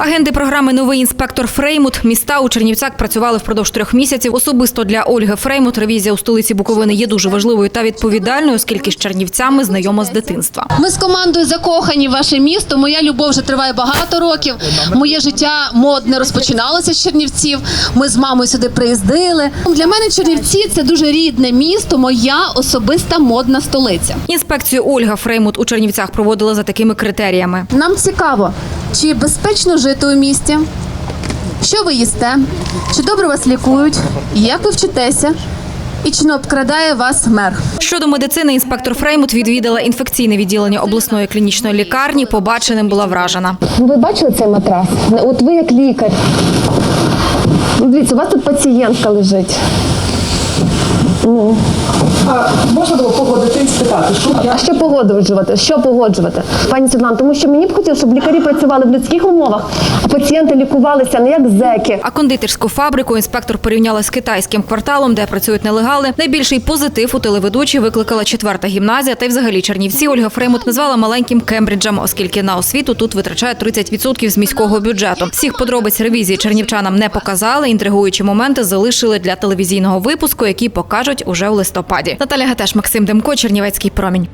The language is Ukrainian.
Агенти програми Новий інспектор Фреймут міста у Чернівцях працювали впродовж трьох місяців. Особисто для Ольги Фреймут ревізія у столиці Буковини є дуже важливою та відповідальною, оскільки з чернівцями знайома з дитинства. Ми з командою закохані в ваше місто. Моя любов вже триває багато років. Моє життя модне розпочиналося з Чернівців. Ми з мамою сюди приїздили. Для мене Чернівці це дуже рідне місто, моя особиста модна столиця. Інспекцію Ольга Фреймут у Чернівцях проводила за такими критеріями. Нам цікаво, чи безпечно жити у місті, що ви їсте, чи добре вас лікують, як ви вчитеся, і чи не обкрадає вас мер. Щодо медицини, інспектор Фреймут відвідала інфекційне відділення обласної клінічної лікарні. Побаченим була вражена. Ну, ви бачили цей матрас? От ви як лікар. Ну, Дивіться, у вас тут пацієнтка лежить. А можна було погодити і спитати, що А що погоджувати? Що погоджувати? Пані Світлана, тому що мені б хотілося, щоб лікарі працювали в людських умовах, а пацієнти лікувалися не як зеки. А кондитерську фабрику інспектор порівняла з китайським кварталом, де працюють нелегали. Найбільший позитив у телеведучі викликала четверта гімназія. Та й взагалі Чернівці Ольга Фреймут назвала маленьким Кембриджем, оскільки на освіту тут витрачають 30% з міського бюджету. Всіх подробиць ревізії чернівчанам не показали. Інтригуючі моменти залишили для телевізійного випуску, який покажуть уже у листопаді. Наталя Гатеш, Максим Демко, Чернівецький промінь.